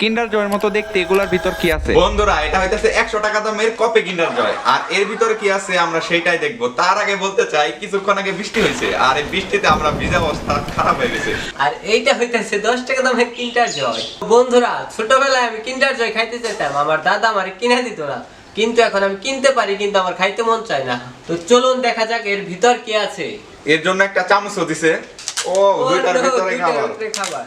কিন্ডার জয়ের মতো দেখতে এগুলার ভিতর কি আছে? বন্ধুরা এটা হইতেছে একশো টাকা দামের কপে কিন্ডার জয়। আর এর ভিতরে কি আছে আমরা সেইটাই দেখব। তার আগে বলতে চাই কিছুক্ষণ আগে বৃষ্টি হয়েছে আর এই বৃষ্টিতে আমরা ভিজে অবস্থা খারাপ হয়ে গেছে। আর এইটা হইতেছে দশ টাকা দামের কিন্টার জয়। বন্ধুরা ছোটবেলায় আমি কিন্টার জয় খাইতে চাইতাম আমার দাদা আমার কিনে দিত না। কিন্তু এখন আমি কিনতে পারি কিন্তু আমার খাইতে মন চায় না। তো চলুন দেখা যাক এর ভিতর কি আছে। এর জন্য একটা চামচও দিছে। ও দুইটার ভিতরে খাবার।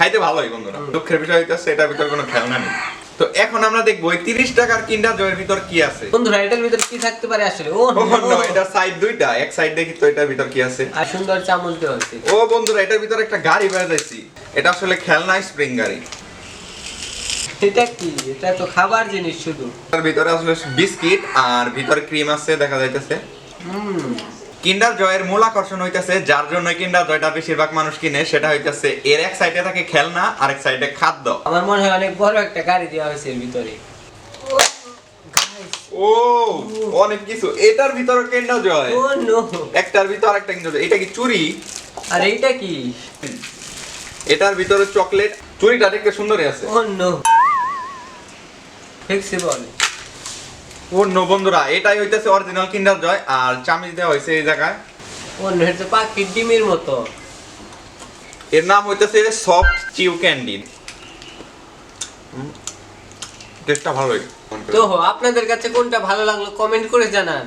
খাইতে ভালোই বন্ধুরা। দুঃখের বিষয় হইতেছে এটার ভিতরে কোনো খেলনা নেই। তো এখন আমরা দেখব এই তিরিশ টাকার কিন্ডার জয়ের ভিতর কি আছে। বন্ধুরা এটার ভিতর কি থাকতে পারে আসলে? ও no, এটা সাইড দুইটা এক সাইড দেখি তো এটার ভিতর কি আছে। আর সুন্দর চামচ দেওয়া আছে। ও বন্ধুরা এটার ভিতরে একটা গাড়ি বাজাইছি। এটা আসলে খেলনা স্প্রিং গাড়ি। এটা কি? এটা তো খাবার জিনিস শুধু। তার ভিতরে আসলে বিস্কিট আর ভিতরে ক্রিম আছে দেখা যাইতেছে। হুম। কিন্ডার জয়ের মূল আকর্ষণ হইতেছে যার জন্য কিন্ডার জয়টা বেশিরভাগ মানুষ কিনে সেটা হইতেছে এর এক সাইডে থাকে খেলনা আর এক সাইডে খাদ্য। আমার মনে হয় অনেক বড় একটা গাড়ি দেওয়া হয়েছে এর ভিতরে। ও অনেক কিছু। এটার ভিতরে কিন্ডার জয় ও নো একটার ভিতর একটা কিন্ডার জয় এটা কি চুরি? আর এইটা কি? এটার ভিতরে চকলেট। চুরিটা দেখতে সুন্দরই আছে। ও নো ফ্লেক্সিবল নো বন্ধুরা এটাই হইতেছে অরিজিনাল কিন্ডার জয় আর চামিচ দেওয়া হয়েছে এই জায়গায়। অন্য হচ্ছে পাখির ডিমের মতো। এর নাম হইতেছে সফট চিউ ক্যান্ডি টেস্টটা ভালোই তো আপনাদের কাছে কোনটা ভালো লাগল কমেন্ট করে জানান।